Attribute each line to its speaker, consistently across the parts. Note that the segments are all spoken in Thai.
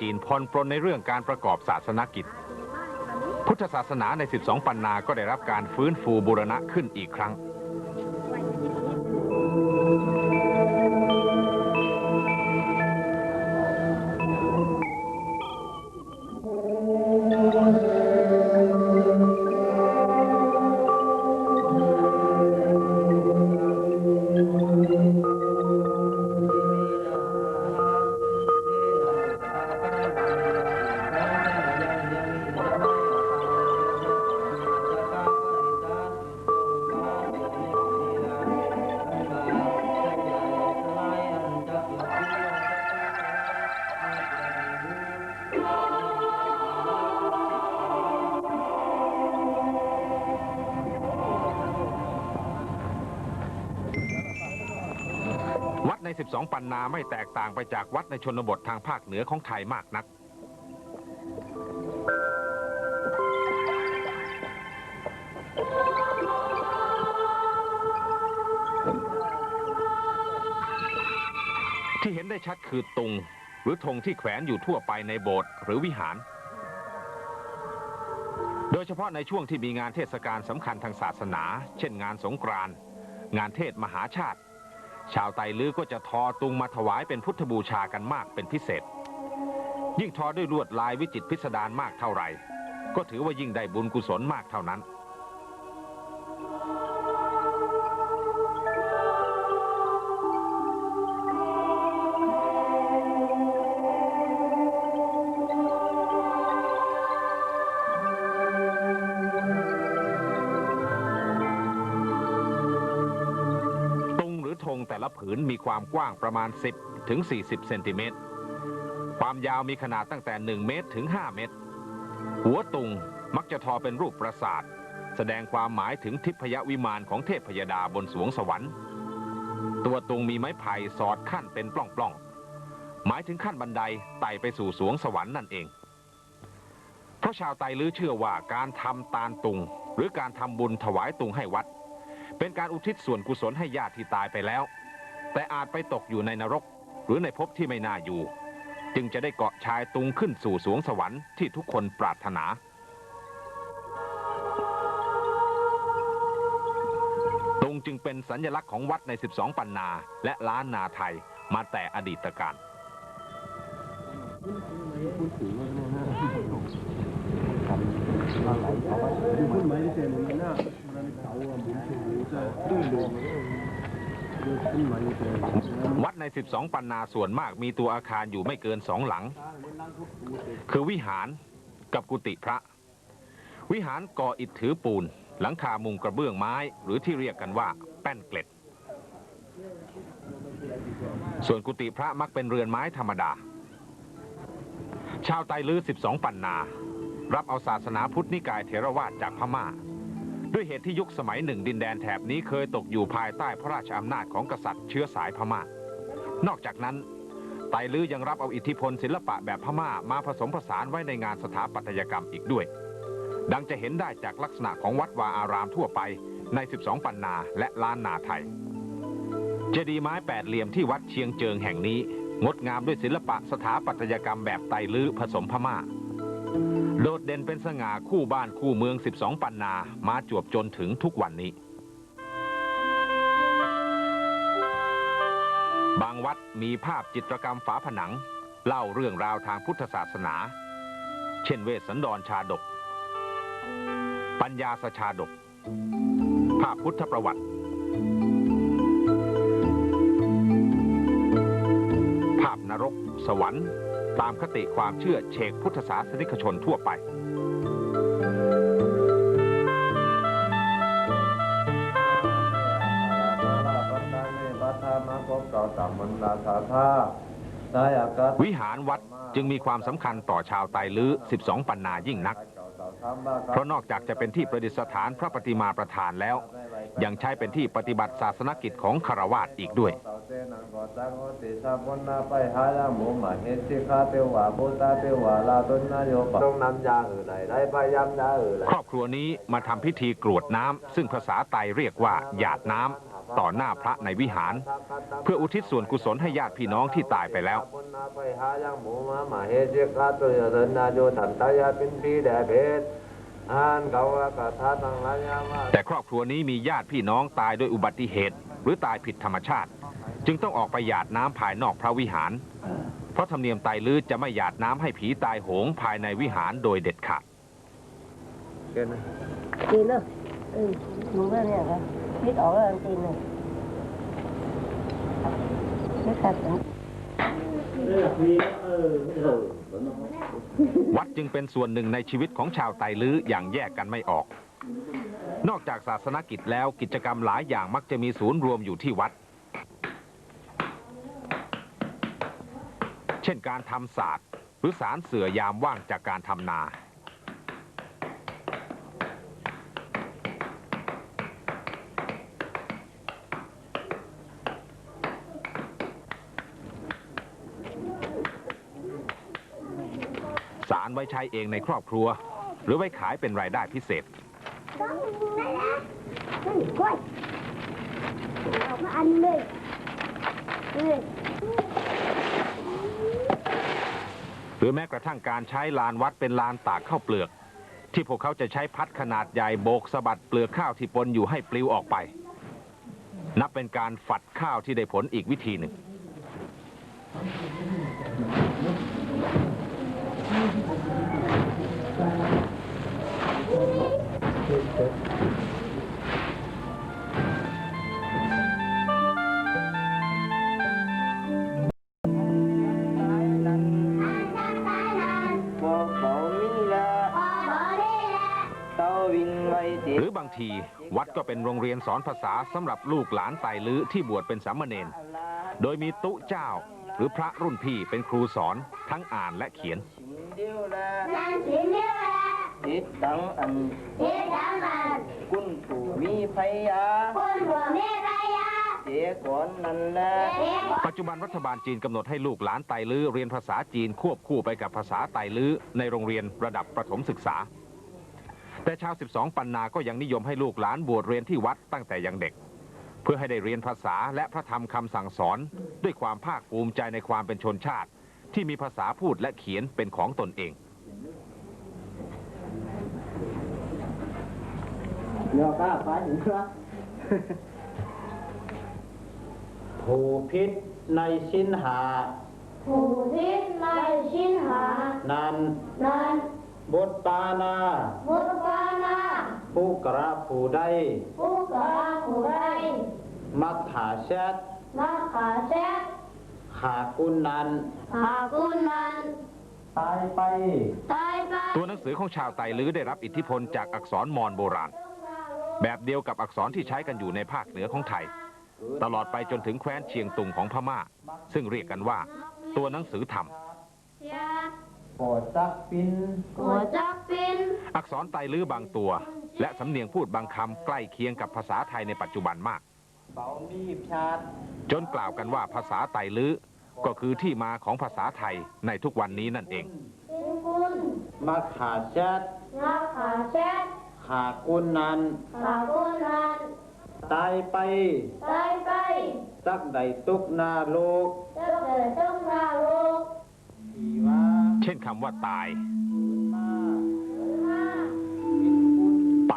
Speaker 1: จีนผ่อนปรนในเรื่องการประกอบศาสนกิจ พุทธศาสนาใน 12 ปันนาก็ได้รับการฟื้นฟูบูรณะขึ้นอีกครั้ง วัดใน12ปันนาไม่แตกต่างไปจากวัดในชนบททางภาคเหนือของไทยมากนัก ที่เห็นได้ชัดคือตุง หรือธงที่แขวนอยู่ทั่วไปในโบสถ์หรือวิหาร โดยเฉพาะในช่วงที่มีงานเทศกาลสำคัญทางศาสนา เช่นงานสงกรานต์งานเทศมหาชาติ ชาวไตลือก็จะทอตุงมาถวายเป็นพุทธบูชากันมากเป็นพิเศษ ยิ่งทอด้วยลวดลายวิจิตพิสดารมากเท่าไหร่ ก็ถือว่ายิ่งได้บุญกุศลมากเท่านั้น ความกว้างประมาณ 10 ถึง 40 เซนติเมตร ความยาวมีขนาดตั้งแต่ 1 เมตรถึง 5 เมตร หัวตุงมักจะทอเป็นรูปปราสาท แสดงความหมายถึงทิพยวิมานของเทพพยดาบนสวงสวรรค์ ตัวตุงมีไม้ไผ่สอดขั้นเป็นปล้องๆ หมายถึงขั้นบันไดไต่ไปสู่สวงสวรรค์นั่นเอง เพราะชาวไตลือเชื่อว่าการทำตาลตุง หรือการทำบุญถวายตุงให้วัดเป็นการอุทิศส่วนกุศลให้ญาติที่ตายไปแล้ว แต่อาจไปตกอยู่ในนรก หรือในภพที่ไม่น่าอยู่ จึงจะได้เกาะชายตุงขึ้นสู่สวงสวรรค์ที่ทุกคนปรารถนาตุงจึงเป็นสัญลักษณ์ของวัดใน 12 ปันนาและล้านนาไทยมาแต่อดีตการ วัดใน 12 ปันนาส่วนมากมีตัวอาคารอยู่ไม่เกินสองหลัง คือวิหารกับกุฏิพระ วิหารก่ออิฐถือปูน หลังคามุงกระเบื้องไม้ หรือที่เรียกกันว่าแป้นเกล็ด ส่วนกุฏิพระมักเป็นเรือนไม้ธรรมดา ชาวไตลือ 12 ปันนา รับเอาศาสนาพุทธนิกายเถรวาทจากพม่า ด้วยเหตุที่ยุคสมัยหนึ่งดินแดนแถบนี้เคยตกอยู่ภายใต้พระราชอำนาจของกษัตริย์เชื้อสายพม่า นอกจากนั้น ไตลือยังรับเอาอิทธิพลศิลปะแบบพม่ามาผสมผสานไว้ในงานสถาปัตยกรรมอีกด้วย ดังจะเห็นได้จากลักษณะของวัดวาอารามทั่วไปใน 12 ปันนาและล้านนาไทย เจดีย์ไม้แปดเหลี่ยมที่วัดเชียงเจิงแห่งนี้ งดงามด้วยศิลปะสถาปัตยกรรมแบบไตลือผสมพม่า โดดเด่นเป็นสง่าคู่บ้านคู่เมือง 12 ปันนา มาจวบจนถึงทุกวันนี้ บางวัดมีภาพจิตรกรรมฝาผนัง เล่าเรื่องราวทางพุทธศาสนา เช่นเวสสันดรชาดก ปัญญาสชาดก ภาพพุทธประวัติ ภาพนรก สวรรค์ ตามคติความเชื่อเชกพุทธศาสนิกชนทั่วไป วิหารวัดจึงมีความสำคัญต่อชาวไตลือ 12 ปันนายิ่งนัก เพราะนอกจากจะเป็นที่ประดิษฐานพระปฏิมาประธานแล้ว ยังใช้เป็นที่ปฏิบัติศาสนกิจของคารวาสอีกด้วย
Speaker 2: ต้องนำยาอื่นไหนได้พยายามยาอื่นไหน
Speaker 1: ครอบครัวนี้มาทำพิธีกรวดน้ำซึ่งภาษาไตเรียกว่าหยาดน้ำต่อหน้าพระในวิหาร เพื่ออุทิศส่วนกุศลให้ญาติพี่น้องที่ตายไปแล้ว
Speaker 2: แดเพศอ่านเขาว่ากถาตังลายามา
Speaker 1: แต่ครอบครัวนี้มีญาติพี่น้องตายด้วยอุบัติเหตุ หรือตายผิดธรรมชาติ จึงต้องออกไปหยาดน้ำภายนอกพระวิหาร เพราะธรรมเนียมไตรลื้อจะไม่หยาดน้ำให้ผีตายโหงภายในวิหารโดยเด็ดขาด
Speaker 2: เกณฑ์นะ
Speaker 3: ตีนเนอะเออมึงก็เนี่ยครับคิดออกแล้วตีนเลยไม่ตัดสิน
Speaker 1: วัดจึงเป็นส่วนหนึ่งในชีวิตของชาวไตรลื้ออย่างแยกกันไม่ออก นอกจากศาสนกิจแล้วกิจกรรมหลายอย่างมักจะมีศูนย์รวมอยู่ที่วัด ช่นการทำศาสตร์หรือสารเสือยามว่างจากการทำนา สารไว้ใช้เองในครอบครัว หรือไว้ขายเป็นรายได้พิเศษ
Speaker 3: อันเลยเออ
Speaker 1: หรือแม้กระทั่งการใช้ลานวัดเป็นลานตากข้าวเปลือก ที่พวกเขาจะใช้พัดขนาดใหญ่โบกสะบัดเปลือกข้าวที่ปนอยู่ให้ปลิวออกไป นับเป็นการฝัดข้าวที่ได้ผลอีกวิธีหนึ่ง
Speaker 4: พ
Speaker 1: ที วัดก็เป็นโรงเรียนสอนภาษาสำหรับลูกหลานไตรลื้อที่บวชเป็นสามเณร โดยมีตุเจ้า หรือพระรุ่นพี่เป็นครูสอนทั้งอ่านและเขียน
Speaker 4: ชิงเดียวละ
Speaker 3: นั่นสิเนี่ยแหละ
Speaker 4: ติดตังอัน
Speaker 3: เฮ็ดดังมัน
Speaker 4: คุณผู้มีพยา
Speaker 3: คนหัวแม่ไรยา
Speaker 4: เสียก่อนนั่นแหละ
Speaker 3: เฮ็ด
Speaker 1: ปัจจุบันรัฐบาลจีนกำหนดให้ลูกหลานไตรลื้อเรียนภาษาจีนควบคู่ไปกับภาษาไตรลื้อในโรงเรียนระดับประถมศึกษา แต่ชาว 12 ปันนาก็ยังนิยมให้ลูกหลานบวชเรียนที่วัดตั้งแต่ยังเด็ก เพื่อให้ได้เรียนภาษาและพระธรรมคำสั่งสอน ด้วยความภาคภูมิใจในความเป็นชนชาติ ที่มีภาษาพูดและเขียนเป็นของตนเอง
Speaker 4: เดี๋ยวก้าไปถึงครับผู้พิษในสินหา
Speaker 3: ผู้พิษในชินหา
Speaker 4: นั้น
Speaker 3: นั้น
Speaker 4: บทปานา
Speaker 3: บุตรานา
Speaker 4: ผู้กระผู้ใด
Speaker 3: ผู้กาผู้ไร
Speaker 4: มักหาแชท
Speaker 3: มาขาแซด
Speaker 4: หากุนนั้น
Speaker 3: หาคุณมัน
Speaker 4: ตายไป
Speaker 3: ตายไป
Speaker 1: ตัวหนังสือของชาวไตลื้อได้รับอิทธิพลจากอักษรมอญโบราณ แบบเดียวกับอักษรที่ใช้กันอยู่ในภาคเหนือของไทย ตลอดไปจนถึงแคว้นเชียงตุงของพม่า ซึ่งเรียกกันว่า ตัวหนังสือธรรม
Speaker 3: ยา
Speaker 4: ปอดจักปิน
Speaker 3: หัวจักปิน
Speaker 1: อักษรไตลื้อบางตัว และสำเนียงพูดบางคำใกล้เคียงกับภาษาไทยในปัจจุบันมาก
Speaker 4: เป่ามีบชาด
Speaker 1: จนกล่าวกันว่าภาษาไตลื้อก็คือที่มาของภาษาไทยในทุกวันนี้นั่นเอง
Speaker 3: เป็นคุณ
Speaker 4: มักหาแชท
Speaker 3: มาขาแซด
Speaker 4: หากุนนั้น
Speaker 3: หาคุณมัน
Speaker 4: ตายไป
Speaker 3: ตายไป
Speaker 4: สักใดตุกนาโลก
Speaker 3: จะเกิดต้องราโลก
Speaker 4: ทีว่า
Speaker 1: เช่นคำว่าตาย ไป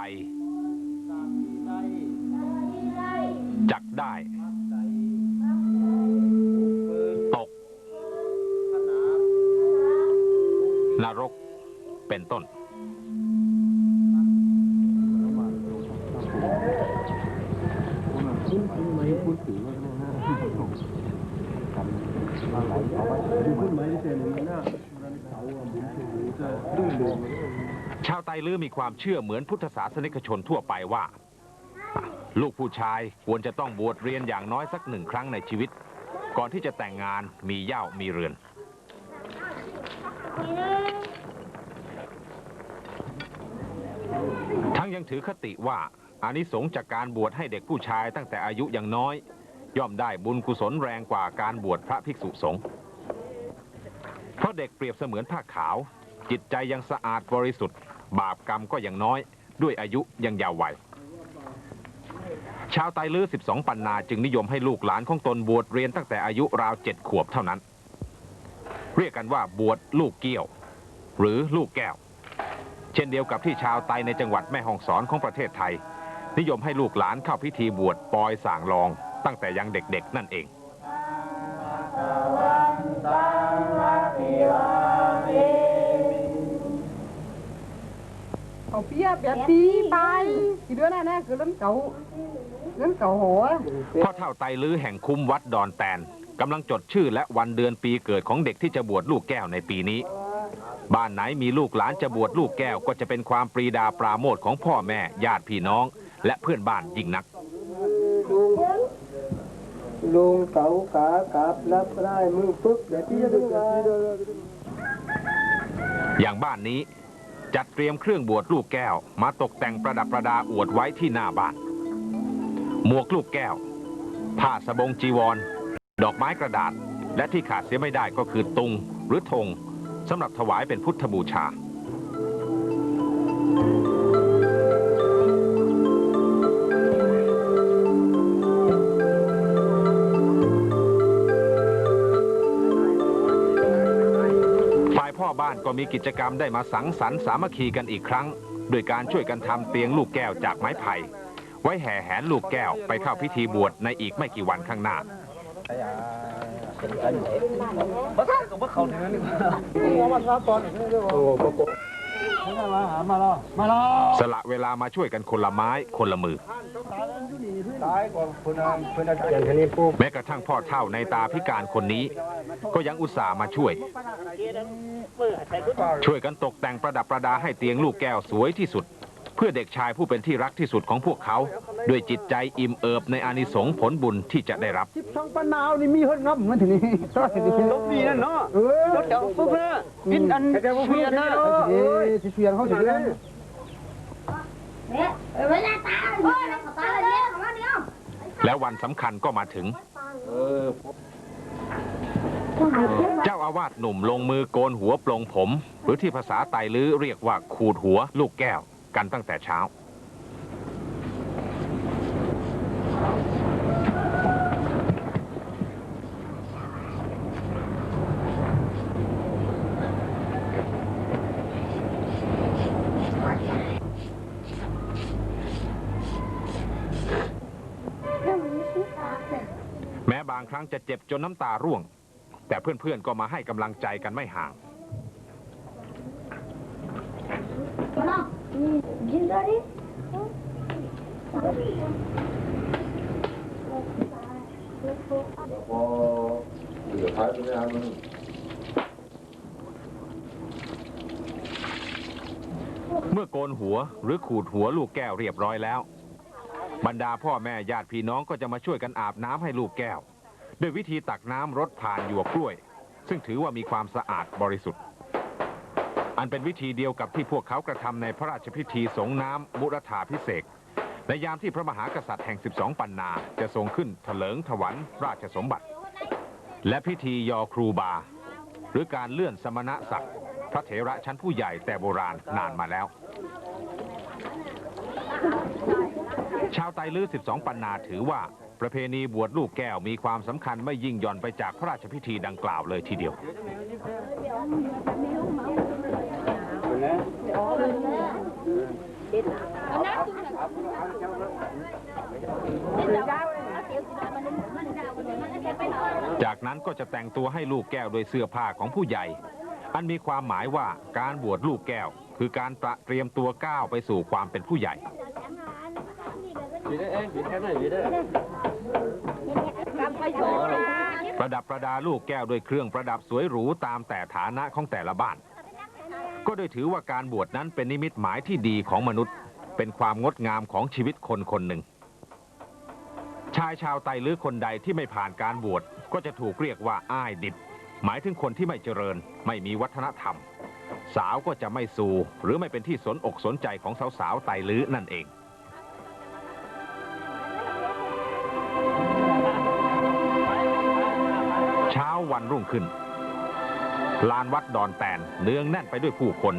Speaker 1: จักได้ ตก
Speaker 4: น
Speaker 1: รก เป็นต้น
Speaker 5: คุณหมายถึงหน้ามันเสาหมุนถูจะลื่นลง
Speaker 1: ชาวไต ลื้อมีความเชื่อเหมือนพุทธศาสนิกชนทั่วไปว่า ลูกผู้ชายควรจะต้องบวชเรียนอย่างน้อยสักหนึ่งครั้งในชีวิต ก่อนที่จะแต่งงานมีเย้ามีเรือน ทั้งยังถือคติว่าอานิสงส์จากการบวชให้เด็กผู้ชายตั้งแต่อายุยังน้อย ย่อมได้บุญกุศลแรงกว่าการบวชพระภิกษุสงฆ์เพราะเด็กเปรียบเสมือนผ้าขาว จิตใจยังสะอาดบริสุทธิ์ บาปกรรมก็ยังน้อย ด้วยอายุยังยาววัยชาวไตลือ12 ปันนาจึงนิยมให้ลูกหลานของตนบวชเรียนตั้งแต่อายุราวเจ็ดขวบเท่านั้น เรียกกันว่าบวชลูกเกี้ยว หรือลูกแก้ว เช่นเดียวกับที่ชาวไตในจังหวัดแม่ฮ่องสอนของประเทศไทย นิยมให้ลูกหลานเข้าพิธีบวชปอยส่างลอง ตั้งแต่ยังเด็กๆนั่นเอง
Speaker 6: cậu phía bé tí bay thì đứa này nè cứ lớn cậu lớn cậu hổ
Speaker 1: พ่อเท่าไตลือแห่งคุ้มวัดดอนแตนกำลังจดชื่อและวันเดือนปีเกิดของเด็กที่จะบวชลูกแก้วในปีนี้ บ้านไหนมีลูกหลานจะบวชลูกแก้ว ก็จะเป็นความปรีดาปราโมทย์ของพ่อแม่ญาติพี่น้อง และเพื่อนบ้านยิ่งนัก
Speaker 5: ลุงเก๋ากากราบรับได้มือปึ๊บเดี๋ยวที่จะดูกัน
Speaker 1: อย่างบ้านนี้ จัดเตรียมเครื่องบวชลูกแก้ว มาตกแต่งประดับประดาอวดไว้ที่หน้าบ้าน หมวกลูกแก้ว ผ้าสบงจีวร ดอกไม้กระดาษ และที่ขาดเสียไม่ได้ก็คือตุงหรือธงสำหรับถวายเป็นพุทธบูชา ก็มีกิจกรรมได้มาสังสรรค์สามัคคีกันอีกครั้ง โดยการช่วยกันทำเตียงลูกแก้วจากไม้ไผ่ ไว้แห่แหนลูกแก้วไปเข้าพิธีบวชในอีกไม่กี่วันข้างหน้า สละเวลามาช่วยกันคนละไม้คนละมือ
Speaker 5: ตายก่อนคนนั้นคนนั้นอย่างนี้ปุ๊บ
Speaker 1: แม้กระทั่งพ่อเท่าในตาพิการคนนี้ ก็ยังอุตส่าห์มาช่วย ช่วยกันตกแต่งประดับประดาให้เตียงลูกแก้วสวยที่สุด เพื่อเด็กชายผู้เป็นที่รักที่สุดของพวกเขา ด้วยจิตใจอิ่มเอิบในอานิสงส์ผลบุญที่จะได้รับ
Speaker 6: chip xong pan nào thì mi hơn ngâm mà thì đi sao thì đi
Speaker 4: Tốt gì nữa nó
Speaker 6: เออ
Speaker 4: Tốt cháu phúc nữa Biết ăn
Speaker 6: แต่ว่า
Speaker 4: xuyên
Speaker 6: เนาะ
Speaker 4: đó
Speaker 6: เออสิเสียนเขาสิเรื่อง
Speaker 3: Nè, rồi ra ta Ôi, là ta là gì? Không có đi không?
Speaker 1: แล้ววันสำคัญก็มาถึงเจ้าอาวาสหนุ่มลงมือโกนหัวปลงผม หรือที่ภาษาไตลื้อเรียกว่าขูดหัวลูกแก้ว กันตั้งแต่เช้า แม้บางครั้งจะเจ็บจนน้ำตาร่วง แต่เพื่อนๆก็มาให้กำลังใจกันไม่ห่าง
Speaker 3: Nó, dính ra đi
Speaker 2: พอเหลือท้ายตรงนี้มัน
Speaker 1: เมื่อโกนหัวหรือขูดหัวลูกแก้วเรียบร้อยแล้ว บรรดาพ่อแม่ญาติพี่น้องก็จะมาช่วยกันอาบน้ำให้ลูกแก้ว ด้วยวิธีตักน้ำรดผ่านหยวกกล้วย ซึ่งถือว่ามีความสะอาดบริสุทธิ์ อันเป็นวิธีเดียวกับที่พวกเขากระทำในพระราชพิธีสงน้ำมุรธาพิเศษในยามที่พระมหากษัตริย์แห่ง 12 ปันนาจะทรงขึ้นเถลิงถวันราชสมบัติ และพิธียอครูบา หรือการเลื่อนสมณศักดิ์พระเถระชั้นผู้ใหญ่แต่โบราณนานมาแล้ว ชาวไตลื้อ 12 ปันนาถือว่าประเพณีบวชลูกแก้วมีความสำคัญไม่ยิ่งย่อนไปจากพระราชพิธีดังกล่าวเลยทีเดียว จากนั้นก็จะแต่งตัวให้ลูกแก้วโดยเสื้อผ้าของผู้ใหญ่ อันมีความหมายว่าการบวชลูกแก้ว คือการตระเตรียมตัวก้าวไปสู่ความเป็นผู้ใหญ่ประดับประดาลูกแก้วด้วยเครื่องประดับสวยหรูตามแต่ฐานะของแต่ละบ้าน ก็โดยถือว่าการบวชนั้นเป็นนิมิตหมายที่ดีของมนุษย์ เป็นความงดงามของชีวิตคนคนหนึ่ง ชายชาวไตหรือคนใดที่ไม่ผ่านการบวชก็จะถูกเรียกว่าอ้ายดิบ หมายถึงคนที่ไม่เจริญ ไม่มีวัฒนธรรม สาวก็จะไม่สู่หรือไม่เป็นที่สนอกสนใจของสาวๆไตลือนั่นเองเช้าวันรุ่งขึ้น ลานวัดดอนแตนเนืองแน่นไปด้วยผู้คน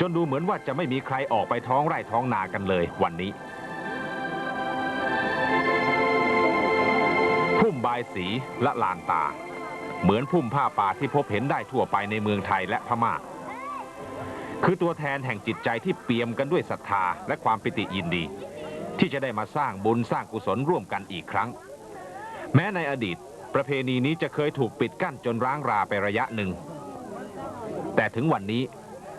Speaker 1: จนดูเหมือนว่าจะไม่มีใครออกไปท้องไร่ท้องนากันเลยวันนี้พุ่มบายสีและลานตา เหมือนพุ่มผ้าป่าที่พบเห็นได้ทั่วไปในเมืองไทยและพม่า คือตัวแทนแห่งจิตใจที่เปี่ยมกันด้วยศรัทธาและความปิติยินดี ที่จะได้มาสร้างบุญสร้างกุศลร่วมกันอีกครั้ง แม้ในอดีตประเพณีนี้จะเคยถูกปิดกั้นจนร้างราไประยะหนึ่ง แต่ถึงวันนี้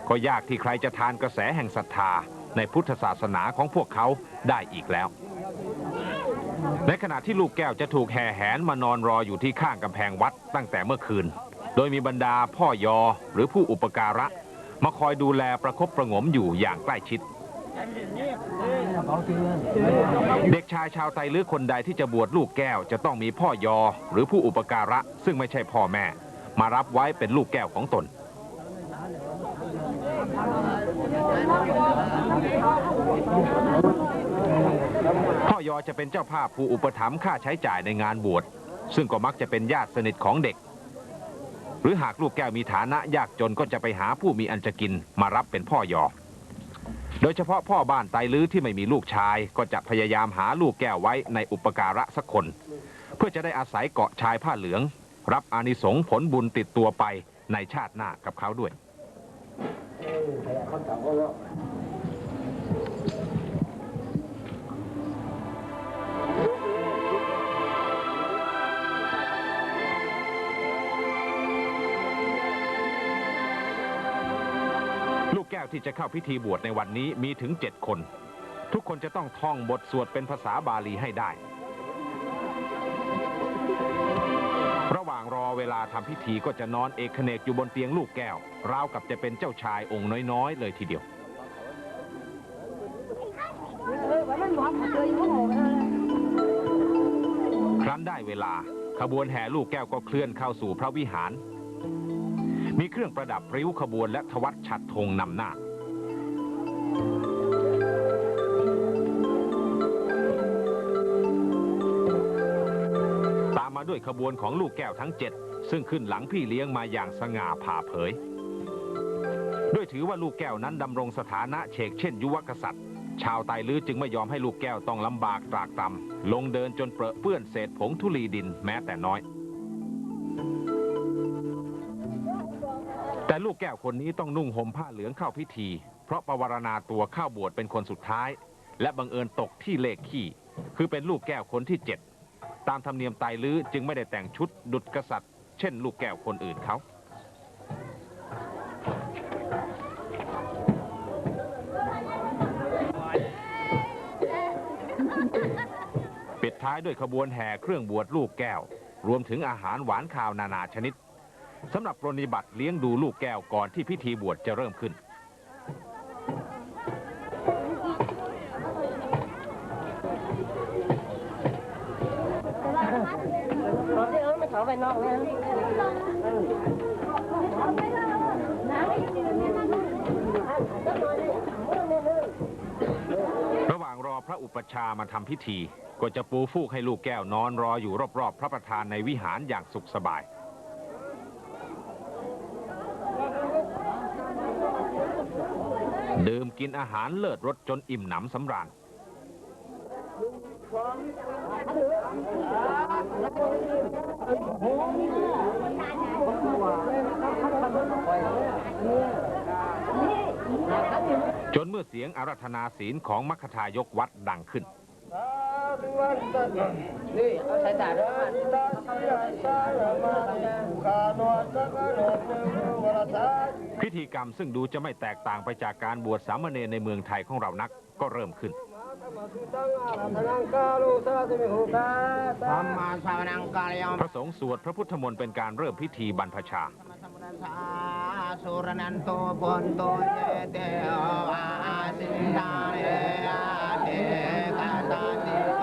Speaker 1: ก็ยากที่ใครจะทานกระแสแห่งศรัทธาในพุทธศาสนาของพวกเขาได้อีกแล้ว ในขณะที่ลูกแก้วจะถูกแห่แหนมานอนรออยู่ที่ข้างกำแพงวัดตั้งแต่เมื่อคืน โดยมีบรรดาพ่อยอหรือผู้อุปการะ มาคอยดูแลประคบประงมอยู่อย่างใกล้ชิด เด็กชายชาวไตลือคนใดที่จะบวชลูกแก้วจะต้องมีพ่อยอหรือผู้อุปการะ ซึ่งไม่ใช่พ่อแม่ มารับไว้เป็นลูกแก้วของตน พ่อยอจะเป็นเจ้าภาพผู้อุปถัมภ์ค่าใช้จ่ายในงานบวช ซึ่งก็มักจะเป็นญาติสนิทของเด็ก หรือหากลูกแก้วมีฐานะยากจนก็จะไปหาผู้มีอันจะกินมารับเป็นพ่อยอ โดยเฉพาะพ่อบ้านไตลื้อที่ไม่มีลูกชาย ก็จะพยายามหาลูกแก้วไว้ในอุปการะสักคน เพื่อจะได้อาศัยเกาะชายผ้าเหลือง รับอานิสงส์ผลบุญติดตัวไปในชาติหน้ากับเขาด้วย ลูกแก้วที่จะเข้าพิธีบวชในวันนี้มีถึงเจ็ดคน ทุกคนจะต้องท่องบทสวดเป็นภาษาบาลีให้ได้ ระหว่างรอเวลาทำพิธีก็จะนอนเอกเขนกอยู่บนเตียงลูกแก้ว ราวกับจะเป็นเจ้าชายองค์น้อยๆ เลยทีเดียว ครั้นได้เวลาขบวนแห่ลูกแก้วก็เคลื่อนเข้าสู่พระวิหาร มีเครื่องประดับริ้วขบวนและทวัดฉัดธงนำหน้า ด้วยขบวนของลูกแก้วทั้งเจ็ดซึ่งขึ้นหลังพี่เลี้ยงมาอย่างสง่าผ่าเผย ด้วยถือว่าลูกแก้วนั้นดำรงสถานะเชกเช่น ยุวกษัตริย์ ชาวไตลื้อจึงไม่ยอมให้ลูกแก้วต้องลำบากตรากตรำลงเดินจนเปรอะเปื้อนเศษผงธุลีดินแม้แต่น้อย แต่ลูกแก้วคนนี้ต้องนุ่งห่มผ้าเหลืองเข้าพิธี เพราะประวารณาตัวเข้าบวชเป็นคนสุดท้าย และบังเอิญตกที่เลขขี้คือเป็นลูกแก้วคนที่เจ็ด ตามธรรมเนียมไตลื้อจึงไม่ได้แต่งชุดดุจกษัตริย์ เช่นลูกแก้วคนอื่นเขา ปิดท้ายด้วยขบวนแห่เครื่องบวชลูกแก้ว รวมถึงอาหารหวานข้าวนานาชนิดสำหรับปรนนิบัติเลี้ยงดูลูกแก้วก่อนที่พิธีบวชจะเริ่มขึ้น ระหว่างรอพระอุปชามาทำพิธี ก็จะปูฟูกให้ลูกแก้วนอนรออยู่รอบๆ พระประธานในวิหารอย่างสุขสบายดื่มกินอาหารเลิศรสจนอิ่มหนำสำราญ จนเมื่อเสียงอารัธนาศีลของมัคคทายกวัดดังขึ้น
Speaker 4: นี่เอาสายตาด้วย
Speaker 1: พิธีกรรมซึ่งดูจะไม่แตกต่างไปจากการบวชสามเณรในเมืองไทยของเรานักก็เริ่มขึ้น
Speaker 4: ธรรมาสาวนังกาลยม
Speaker 1: พระสงฆ์สวดพระพุทธมนต์เป็นการเริ่มพิธีบรรพชา
Speaker 4: สุรนันโตปนโตเยเตวาสินทาเรอาเทกาตาติกาต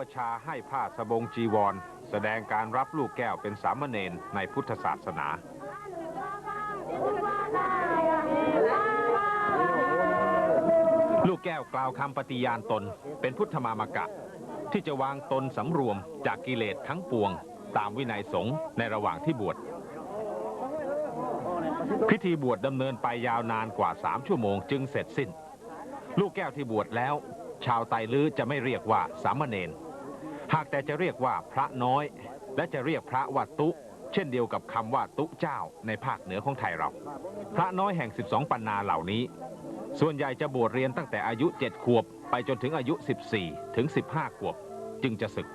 Speaker 4: ป
Speaker 1: ชาให้ผ้าสบงจีวร แสดงการรับลูกแก้วเป็นสามเณรในพุทธศาสนา ลูกแก้วกล่าวคำปฏิญาณตนเป็นพุทธมามกะ ที่จะวางตนสำรวมจากกิเลสทั้งปวง ตามวินัยสงฆ์ในระหว่างที่บวชพิธีบวชดำเนินไปยาวนานกว่าสามชั่วโมงจึงเสร็จสิ้น ลูกแก้วที่บวชแล้ว ชาวไตลื้อจะไม่เรียกว่าสามเณรหากแต่จะเรียกว่าพระน้อย และจะเรียกพระว่าตุ เช่นเดียวกับคำว่าตุเจ้าในภาคเหนือของไทยเรา พระน้อยแห่ง 12 ปันนาเหล่านี้ ส่วนใหญ่จะบวชเรียนตั้งแต่อายุ 7 ขวบ ไปจนถึงอายุ 14 ถึง 15 ขวบ จึงจะศึก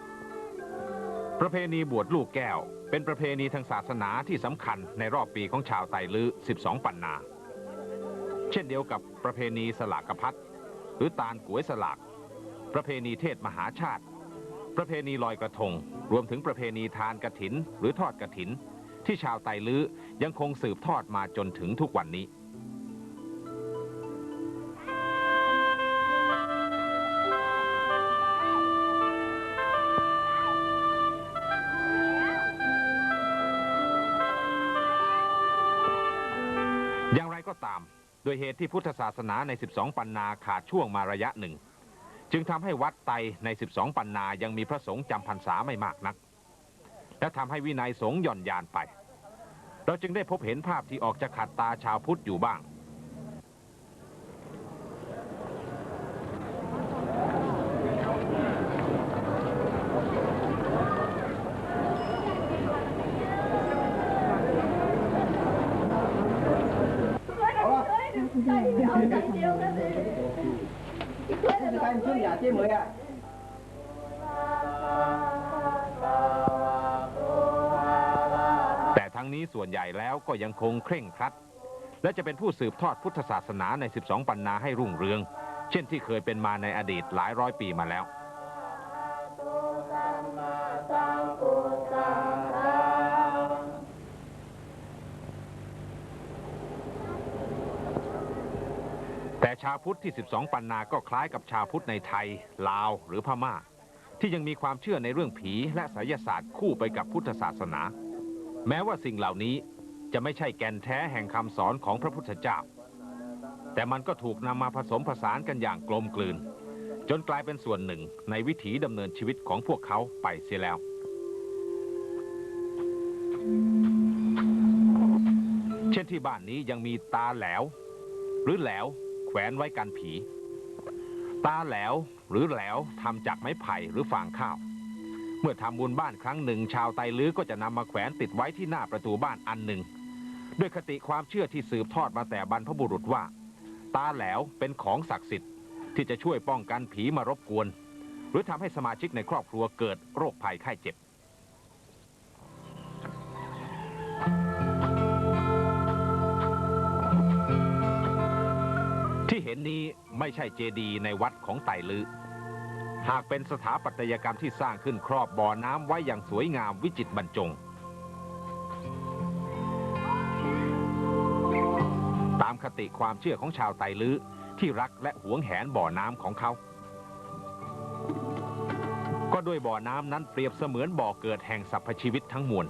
Speaker 1: ประเพณีบวชลูกแก้ว เป็นประเพณีทางศาสนาที่สำคัญในรอบปีของชาวไตลื้อ 12 ปันนา เช่นเดียวกับประเพณีสลากพัดหรือตาลกวยสลาก ประเพณีเทศมหาชาติ ประเพณีลอยกระทง รวมถึงประเพณีทานกระถิน หรือทอดกระถิน ที่ชาวไตลื้อยังคงสืบทอดมาจนถึงทุกวันนี้ ยเหตุที่พุทธศาสนาใน 12 ปันนาขาดช่วงมาระยะหนึ่ง จึงทำให้วัดไตใน 12 ปันนายังมีพระสงฆ์จำพรรษาไม่มากนัก และทำให้วินัยสงฆ์หย่อนยานไป เราจึงได้พบเห็นภาพที่ออกจะขัดตาชาวพุทธอยู่บ้าง แต่ทั้งนี้ส่วนใหญ่แล้วก็ยังคงเคร่งครัด และจะเป็นผู้สืบทอดพุทธศาสนาใน 12 ปันนาให้รุ่งเรือง เช่นที่เคยเป็นมาในอดีตหลายร้อยปีมาแล้ว ชาวพุทธที่ 12 ปันนาก็คล้ายกับชาวพุทธในไทย ลาวหรือพม่า ที่ยังมีความเชื่อในเรื่องผีและไสยศาสตร์คู่ไปกับพุทธศาสนา แม้ว่าสิ่งเหล่านี้จะไม่ใช่แก่นแท้แห่งคำสอนของพระพุทธเจ้า แต่มันก็ถูกนำมาผสมผสานกันอย่างกลมกลืน จนกลายเป็นส่วนหนึ่งในวิถีดำเนินชีวิตของพวกเขาไปเสียแล้วเช่นที่บ้านนี้ยังมีตาแหลว หรือแหลว แขวนไว้กันผี ตาแหลวหรือแหลวทำจากไม้ไผ่หรือฟางข้าว เมื่อทำบุญบ้านครั้งหนึ่ง ชาวไตลื้อก็จะนำมาแขวนติดไว้ที่หน้าประตูบ้านอันหนึ่ง ด้วยคติความเชื่อที่สืบทอดมาแต่บรรพบุรุษว่า ตาแหลวเป็นของศักดิ์สิทธิ์ ที่จะช่วยป้องกันผีมารบกวน หรือทำให้สมาชิกในครอบครัวเกิดโรคภัยไข้เจ็บ นี้ไม่ใช่เจดีย์ในวัดของไตลือ หากเป็นสถาปัตยกรรมที่สร้างขึ้นครอบบ่อน้ำไว้อย่างสวยงามวิจิตรบรรจง ตามคติความเชื่อของชาวไตลือที่รักและหวงแหนบ่อน้ำของเขา ก็ด้วยบ่อน้ำนั้นเปรียบเสมือนบ่อเกิดแห่งสรรพชีวิตทั้งมวล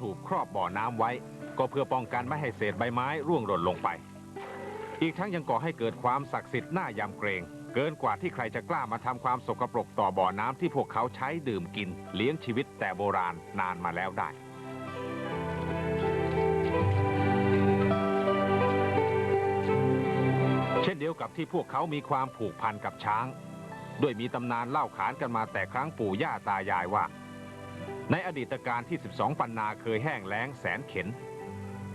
Speaker 1: ถูปครอบบ่อน้ำไว้ ก็เพื่อป้องกันไม่ให้เศษใบไม้ร่วงหล่นลงไป อีกทั้งยังก่อให้เกิดความศักดิ์สิทธิ์น่ายำเกรง เกินกว่าที่ใครจะกล้ามาทำความสกปรกต่อบ่อน้ำที่พวกเขาใช้ดื่มกิน เลี้ยงชีวิตแต่โบราณนานมาแล้วได้เช่นเดียวกับที่พวกเขามีความผูกพันกับช้าง ด้วยมีตำนานเล่าขานกันมาแต่ครั้งปู่ย่าตายายว่า ในอดีตการที่ 12 ปันนาเคยแห้งแล้งแสนเข็น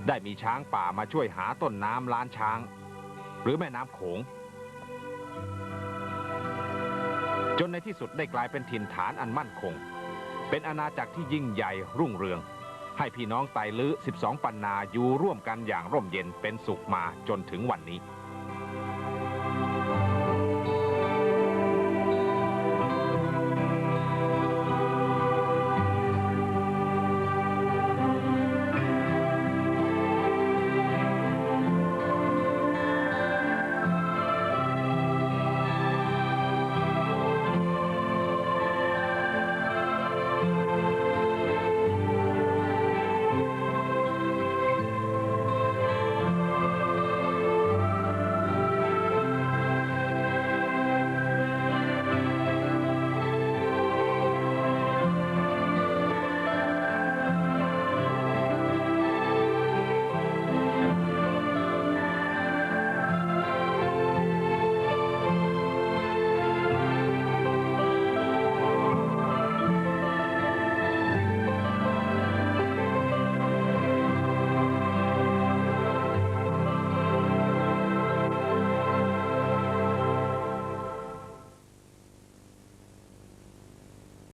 Speaker 1: ได้มีช้างป่ามาช่วยหาต้นน้ำล้านช้าง หรือแม่น้ำโขง จนในที่สุดได้กลายเป็นถิ่นฐานอันมั่นคง เป็นอาณาจักรที่ยิ่งใหญ่รุ่งเรือง ให้พี่น้องไตลื้อ 12 ปันนาอยู่ร่วมกันอย่างร่มเย็นเป็นสุขมาจนถึงวันนี้